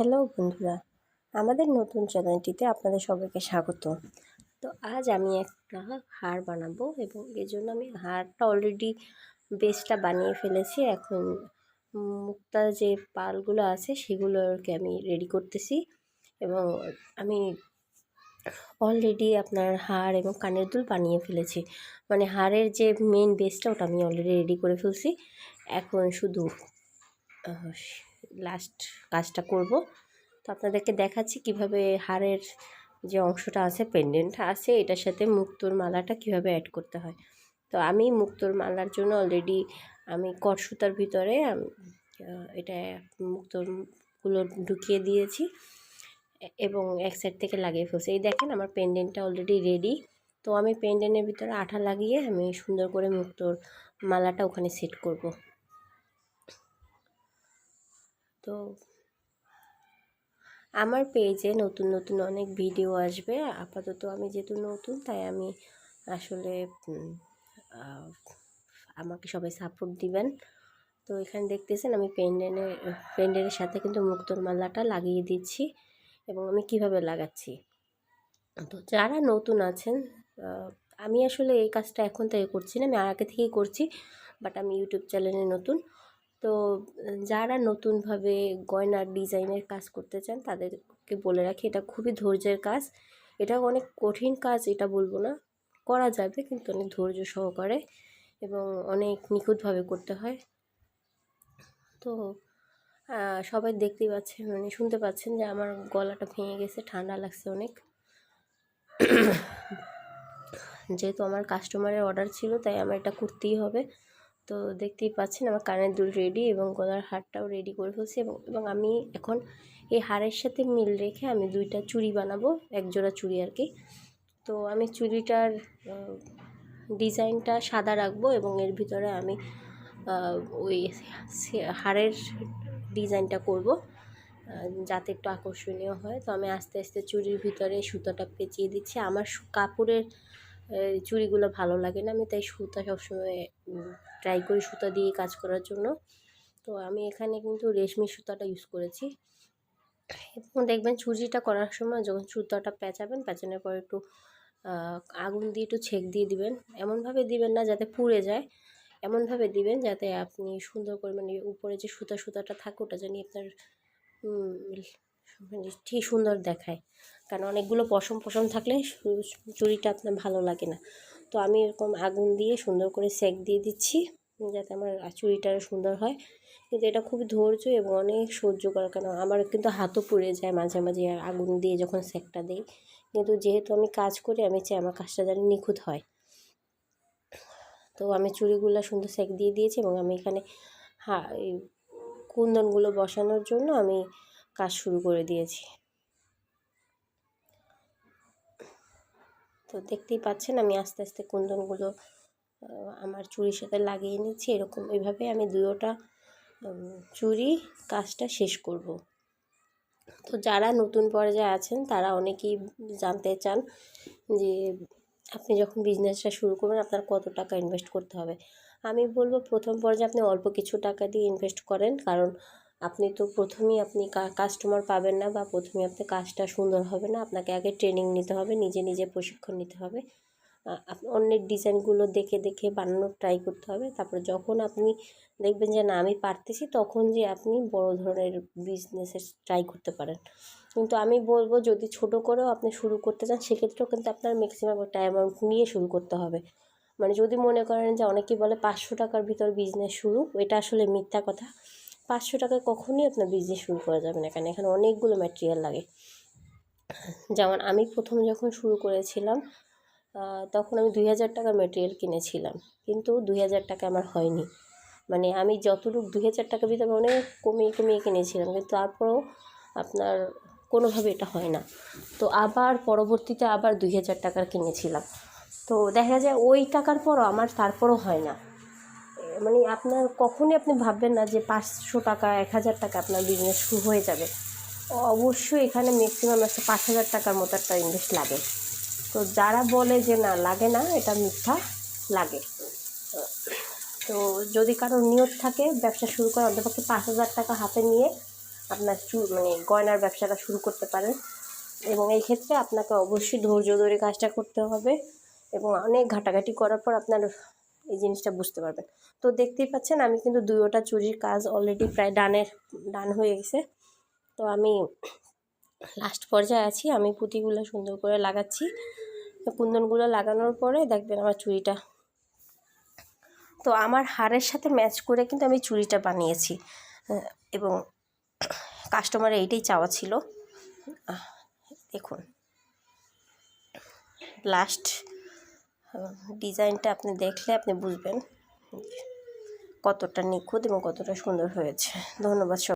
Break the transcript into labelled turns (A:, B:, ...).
A: Hello বন্ধুরা, আমাদের নতুন চ্যানেলটিতে আপনাদের সবাইকে স্বাগত। তো আজ আমি একটা হার বানাবো এবং এর জন্য আমি হারটা অলরেডি বেসটা বানিয়ে ফেলেছি। এখন মুক্তার যে পালগুলো আছে সেগুলোকে আমি রেডি করতেছি এবং আমি অলরেডি আপনার হার এবং কানের দুল বানিয়ে ফেলেছি। মানে হারের যে মেন বেসটা ওটা আমি অলরেডি রেডি করে ফেলছি। এখন শুধু লাস্ট কাজটা করব। তো আপনাদেরকে দেখাচ্ছি কীভাবে হারের যে অংশটা আছে পেন্ডেন্ট আছে, এটার সাথে মুক্তোর মালাটা কীভাবে অ্যাড করতে হয়। তো আমি মুক্তোর মালার জন্য অলরেডি আমি কট সুতার ভিতরে এটা মুক্তোরগুলো ঢুকিয়ে দিয়েছি এবং এক সাইড থেকে লাগিয়ে ফেলছি। এই দেখেন আমার পেন্ডেন্টটা অলরেডি রেডি তো আমি পেন্ডেন্টের ভিতরে আঠা লাগিয়ে আমি সুন্দর করে মুক্তোর মালাটা ওখানে সেট করব। তো আমার পেজে নতুন নতুন অনেক ভিডিও আসবে। আপাতত আমি যেহেতু নতুন, তাই আমি আসলে আমাকে সবাই সাপোর্ট দিবেন। তো এখানে দেখতেছেন আমি পেন্ডেনের পেন্ডেনের সাথে কিন্তু মুক্তোর মালাটা লাগিয়ে দিচ্ছি এবং আমি কীভাবে লাগাচ্ছি। তো যারা নতুন আছেন আমি আসলে এই কাজটা এখন থেকে করছি না, আমি আগে থেকেই করছি বাট আমি ইউটিউব চ্যানেলে নতুন। তো, যারা নতুনভাবে গয়নার ডিজাইনের কাজ করতে চান, তাদেরকে বলে রাখি, এটা খুবই ধৈর্যের কাজ। এটা অনেক কঠিন কাজ, এটা বলব না। করা যাবে, কিন্তু অনেক ধৈর্য সহকারে এবং অনেক নিখুঁতভাবে করতে হয়। তো সবাই দেখতেই পাচ্ছেন মানে শুনতে পাচ্ছেন যে আমার গলাটা ভেঙে গেছে, ঠান্ডা লাগছে অনেক। যেহেতু আমার কাস্টমারের অর্ডার ছিল, তাই আমার এটা করতেই হবে। তো দেখতেই পাচ্ছেন আমার কানের দুল রেডি এবং গলার হারটাও রেডি করে ফেলছি এবং এবং আমি এখন এই হারের সাথে মিল রেখে আমি দুইটা চুড়ি বানাবো এক জোড়া চুড়ি আর কি। তো আমি চুড়িটার ডিজাইনটা সাদা রাখব এবং এর ভিতরে আমি ওই হারের ডিজাইনটা করব যাতে একটু আকর্ষণীয় হয়। তো আমি আস্তে আস্তে চুড়ির ভিতরে সুতোটা পেঁচিয়ে দিচ্ছি। আমার কাপড়ের চুড়িগুলো ভালো লাগে না, আমি তাই সুতা সবসময় ট্রাই করি সুতা দিয়ে কাজ করার জন্য। তো আমি এখানে কিন্তু রেশমি সুতাটা ইউজ করেছি। এবং দেখবেন চুড়িটা করার সময় যখন সুতাটা পেঁচাবেন, পেঁচানোর পর একটু আগুন দিয়ে একটু ছেঁক দিয়ে দিবেন। এমনভাবে দিবেন না যাতে পুড়ে যায়। এমনভাবে দিবেন যাতে আপনি সুন্দর করে মানে উপরে যে সুতা সুতাটা থাকে ওটা জানি আপনার মানে ঠিক সুন্দর দেখায়। কারণ অনেকগুলো পশম পশম থাকলে চুরিটা আপনার ভালো লাগে না। তো আমি এরকম আগুন দিয়ে সুন্দর করে সেক দিয়ে দিচ্ছি, যাতে আমার চুড়িটা সুন্দর হয়। কিন্তু এটা খুব ধৈর্য এবং অনেক সহ্য করা, কেন আমার কিন্তু হাতও পুড়ে যায় মাঝে মাঝে আগুন দিয়ে যখন সেকটা দিই। কিন্তু যেহেতু আমি কাজ করি, আমি চাই আমার কাজটা যেন নিখুঁত হয়। তো আমি চুড়িগুলো সুন্দর সেক দিয়ে দিয়েছি এবং আমি এখানে হা কুন্দনগুলো বসানোর জন্য আমি কাজ শুরু করে দিয়েছি। তো দেখতেই পাচ্ছেন আমি আস্তে আস্তে কুন্দনগুলো আমার চুরির সাথে লাগিয়ে নিচ্ছি। এরকম এভাবে আমি দুয়োটা চুরি কাজটা শেষ করব। তো যারা নতুন পর্যায়ে আছেন, তারা অনেকেই জানতে চান যে আপনি যখন বিজনেসটা শুরু করবেন, আপনার কত টাকা ইনভেস্ট করতে হবে। আমি বলব প্রথম পর্যায়ে আপনি অল্প কিছু টাকা দিয়ে ইনভেস্ট করেন, কারণ আপনি তো প্রথমেই আপনি কাস্টমার পাবেন না বা প্রথমে আপনি কাজটা সুন্দর হবে না। আপনাকে আগে ট্রেনিং নিতে হবে, নিজে নিজে প্রশিক্ষণ নিতে হবে। অন্যের ডিজাইনগুলো দেখে দেখে বানানোর ট্রাই করতে হবে। তারপর যখন আপনি দেখবেন যে, না, আমি পারতেছি, তখন যে আপনি বড় ধরনের বিজনেসের ট্রাই করতে পারেন। কিন্তু আমি বলব, যদি ছোট করেও আপনি শুরু করতে চান, সেক্ষেত্রেও কিন্তু আপনার ম্যাক্সিমাম একটা অ্যামাউন্ট নিয়ে শুরু করতে হবে। মানে যদি মনে করেন যে, অনেকেই বলে, পাঁচশো টাকার ভিতর বিজনেস শুরু, এটা আসলে মিথ্যা কথা। পাঁচশো টাকায় কখনই আপনার বিজনেস শুরু করা যাবে না কেন এখানে অনেকগুলো ম্যাটেরিয়াল লাগে। যেমন আমি প্রথম যখন শুরু করেছিলাম তখন আমি দুই হাজার টাকার মেটেরিয়াল কিনেছিলাম, কিন্তু দুই হাজার টাকা আমার হয়নি। মানে আমি যতটুকু দুই হাজার টাকা ভিতরে অনেক কমিয়ে কমিয়ে কিনেছিলাম, কিন্তু তারপরেও আপনার কোনোভাবে এটা হয় না। তো আবার পরবর্তীতে আবার দুই হাজার টাকার কিনেছিলাম। তো দেখা যায় ওই টাকার পরও আমার তারপরও হয় না। মানে আপনার কখনই আপনি ভাববেন না যে পাঁচশো টাকা, এক হাজার টাকা আপনার বিজনেস শুরু হয়ে যাবে। অবশ্যই এখানে ম্যাক্সিমাম একটা পাঁচ হাজার টাকার মতো একটা ইনভেস্ট লাগে। তো যারা বলে যে না, লাগে না, এটা মিথ্যা, লাগে। তো যদি কারও নিয়ত থাকে ব্যবসা শুরু করা অন্তপক্ষে পাঁচ হাজার টাকা হাতে নিয়ে আপনার মানে গয়নার ব্যবসাটা শুরু করতে পারেন। এবং এই ক্ষেত্রে আপনাকে অবশ্যই ধৈর্য ধরে কাজটা করতে হবে। এবং অনেক ঘাটাঘাটি করার পর আপনার এই জিনিসটা বুঝতে পারবেন। তো দেখতেই পাচ্ছেন, আমি কিন্তু দুয়োটা চুরির কাজ অলরেডি প্রায় ডানের, ডান হয়ে গেছে। তো আমি লাস্ট পর্যায়ে আছি, আমি পুঁতিগুলো সুন্দর করে লাগাচ্ছি। কুন্দনগুলো লাগানোর পরে দেখবেন আমার চুড়িটা। তো আমার হারের সাথে ম্যাচ করে কিন্তু আমি চুড়িটা বানিয়েছি। এবং কাস্টমার এইটাই চাওয়া ছিল। দেখুন। লাস্ট ডিজাইনটা আপনি দেখলে আপনি বুঝবেন কতটা নিখুঁত এবং কতটা সুন্দর হয়েছে। ধন্যবাদ